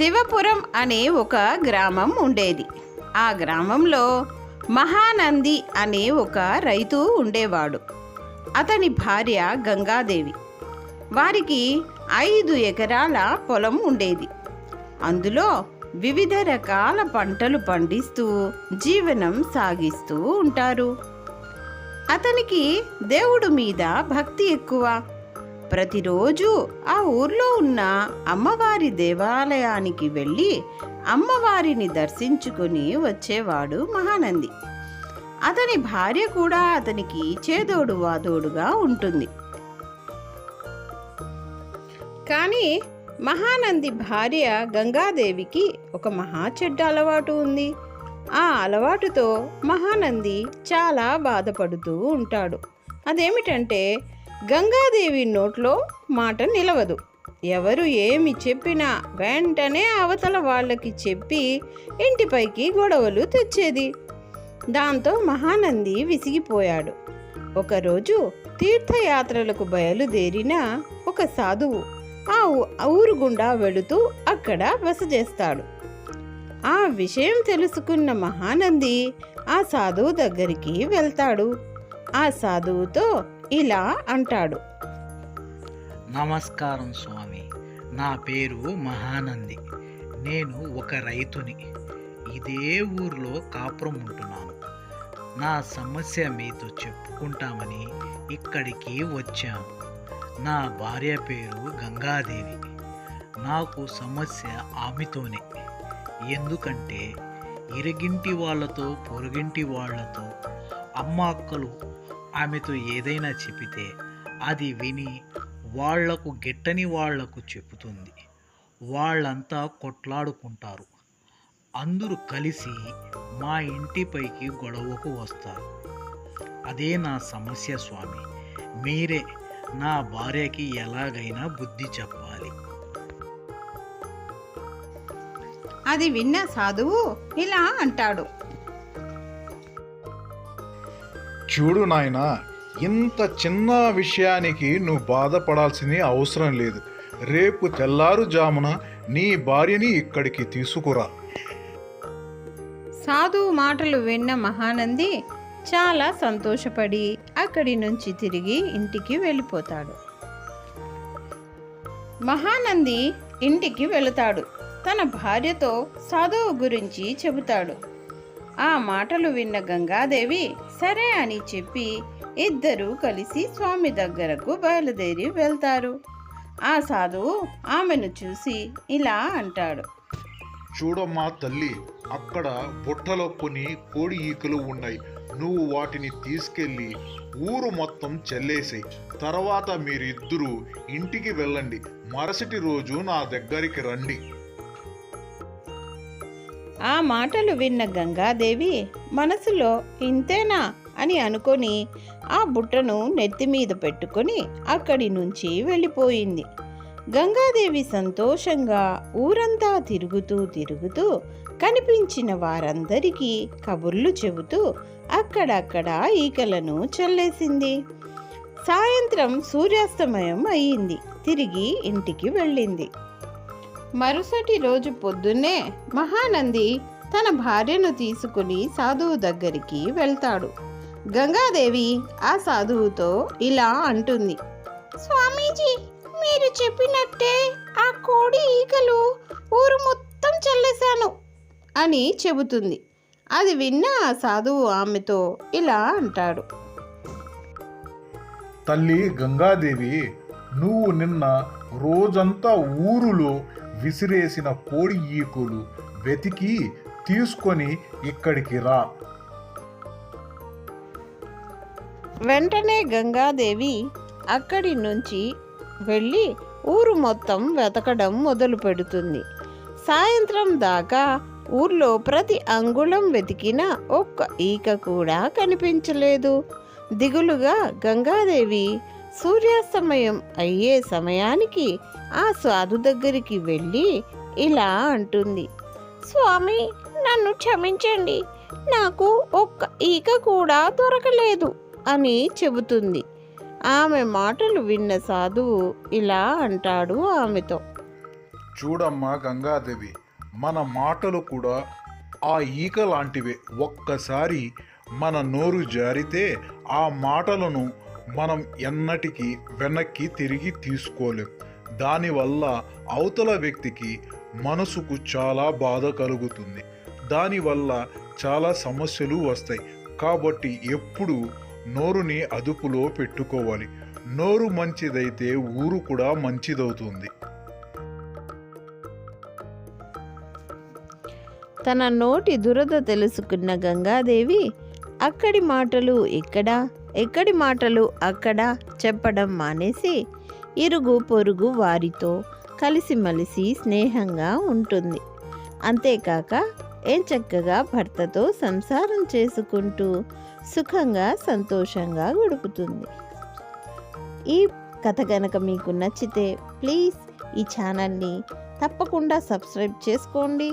శివపురం అనే ఒక గ్రామం ఉండేది. ఆ గ్రామంలో మహానంది అనే ఒక రైతు ఉండేవాడు. అతని భార్య గంగాదేవి. వారికి ఐదు ఎకరాల పొలం ఉండేది. అందులో వివిధ రకాల పంటలు పండిస్తూ జీవనం సాగిస్తూ ఉంటారు. అతనికి దేవుడు మీద భక్తి ఎక్కువ. ప్రతిరోజు ఆ ఊర్లో ఉన్న అమ్మవారి దేవాలయానికి వెళ్ళి అమ్మవారిని దర్శించుకుని వచ్చేవాడు మహానంది. అతని భార్య కూడా అతనికి చేదోడు వాదోడుగా ఉంటుంది. కానీ మహానంది భార్య గంగాదేవికి ఒక మహా చెడ్డ అలవాటు ఉంది. ఆ అలవాటుతో మహానంది చాలా బాధపడుతూ ఉంటాడు. అదేమిటంటే గంగాదేవి నోట్లో మాట నిలవదు. ఎవరు ఏమి చెప్పినా వెంటనే అవతల వాళ్ళకి చెప్పి ఇంటిపైకి గొడవలు తెచ్చేది. దాంతో మహానంది విసిగిపోయాడు. ఒకరోజు తీర్థయాత్రలకు బయలుదేరిన ఒక సాధువు ఆ ఊ- ఊరు గుండా వెళుతూ అక్కడ బస చేస్తాడు ఆ విషయం తెలుసుకున్న మహానంది ఆ సాధువు దగ్గరికి వెళ్తాడు. ఆ సాధువుతో ఇలా అంటాడు. నమస్కారం స్వామి నా పేరు మహానంది. నేను ఒక రైతుని. ఇదే ఊర్లో కాపురం ఉంటున్నాను. నా సమస్య మీతో చెప్పుకుంటామని ఇక్కడికి వచ్చాను. నా భార్య పేరు గంగాదేవి. నాకు సమస్య ఆమెతోనే. ఎందుకంటే ఇరిగింటి వాళ్ళతో పొరుగింటి వాళ్ళతో అమ్మ అక్కలు ఆమెతో ఏదైనా చెబితే అది విని వాళ్ళకు గిట్టని వాళ్ళకు చెబుతుంది. వాళ్ళంతా కొట్లాడుకుంటారు. అందరూ కలిసి మా ఇంటిపైకి గొడవకు వస్తారు. అదే నా సమస్య స్వామి. మీరే నా భార్యకి ఎలాగైనా బుద్ధి చెప్పాలి. అది విన్న సాధువు ఇలా అంటాడు. చూడు నాయనా ఇంత చిన్న విషయానికి నువ్వు బాధపడాల్సిన అవసరం లేదు. రేపు తెల్లారుజామున నీ భార్యని ఇక్కడికి తీసుకురా. సాధువు మాటలు విన్న మహానంది చాలా సంతోషపడి అక్కడి నుంచి తిరిగి ఇంటికి వెళ్ళిపోతాడు. మహానంది ఇంటికి వెళతాడు. తన భార్యతో సాధువు గురించి చెబుతాడు. ఆ మాటలు విన్న గంగాదేవి సరే అని చెప్పి ఇద్దరూ కలిసి స్వామి దగ్గరకు బయలుదేరి వెళ్తారు. ఆ సాధువు ఆమెను చూసి ఇలా అంటాడు. చూడమ్మా తల్లి అక్కడ బుట్టలో కొన్ని కోడి ఈకలు ఉన్నాయి. నువ్వు వాటిని తీసుకెళ్ళి ఊరు మొత్తం చెల్లేసాయి. తర్వాత మీరిద్దరూ ఇంటికి వెళ్ళండి. మరుసటి రోజు నా దగ్గరికి రండి. ఆ మాటలు విన్న గంగాదేవి మనసులో ఇంతేనా? అని అనుకొని ఆ బుట్టను నెత్తి మీద పెట్టుకొని అక్కడి నుంచి వెళ్ళిపోయింది. గంగాదేవి సంతోషంగా ఊరంతా తిరుగుతూ తిరుగుతూ కనిపించిన వారందరికీ కబుర్లు చెబుతూ అక్కడక్కడ ఈకలను చల్లేసింది. సాయంత్రం సూర్యాస్తమయం అయ్యింది తిరిగి ఇంటికి వెళ్ళింది. మరుసటి రోజు పొద్దున్నే మహానంది తన భార్యను తీసుకుని సాధువు దగ్గరికి వెళ్తాడు. గంగాదేవి ఆ సాధువుతో ఇలా అంటుంది. స్వామీజీ మీరు చెప్పినట్టే ఆ కోడి ఈకలు ఊరు మొత్తం చల్లేశాను. అని చెబుతుంది. అది విన్న ఆ సాధువు ఆమెతో ఇలా అంటాడు. తల్లి గంగాదేవి నువ్వు నిన్న రోజంతా ఊరులో విసిరేసిన కోడి ఈకులు వెతికి తీసుకొని ఇక్కడికి రా. వెంటనే గంగాదేవి అక్కడి నుంచి వెళ్ళి ఊరు మొత్తం వెతకడం మొదలు పెడుతుంది. సాయంత్రం దాకా ఊర్లో ప్రతి అంగుళం వెతికిన ఒక్క ఈక కూడా కనిపించలేదు. దిగులుగా గంగాదేవి సూర్యాస్తమయం అయ్యే సమయానికి ఆ సాధు దగ్గరికి వెళ్ళి ఇలా అంటుంది. స్వామి నన్ను క్షమించండి. నాకు ఒక్క ఈక కూడా దొరకలేదు అని చెబుతుంది. ఆమె మాటలు విన్న సాధువు ఇలా అంటాడు ఆమెతో. చూడమ్మా గంగాదేవి మన మాటలు కూడా ఆ ఈక లాంటివే. ఒక్కసారి మన నోరు జారితే ఆ మాటలను మనం ఎన్నటికీ వెనక్కి తిరిగి తీసుకోలేం. దానివల్ల అవతల వ్యక్తికి మనసుకు చాలా బాధ కలుగుతుంది. దానివల్ల చాలా సమస్యలు వస్తాయి. కాబట్టి ఎప్పుడు నోరుని అదుపులో పెట్టుకోవాలి. నోరు మంచిదైతే ఊరు కూడా మంచిదవుతుంది. తన నోటి దురద తెలుసుకున్న గంగాదేవి అక్కడి మాటలు ఇక్కడ ఎక్కడి మాటలు అక్కడ చెప్పడం మానేసి ఇరుగు పొరుగు వారితో కలిసిమలిసి స్నేహంగా ఉంటుంది. అంతేకాక ఏం చక్కగా భర్తతో సంసారం చేసుకుంటూ సుఖంగా సంతోషంగా గడుపుతుంది. ఈ కథ కనుక మీకు నచ్చితే ప్లీజ్ ఈ ఛానల్ని తప్పకుండా సబ్స్క్రైబ్ చేసుకోండి.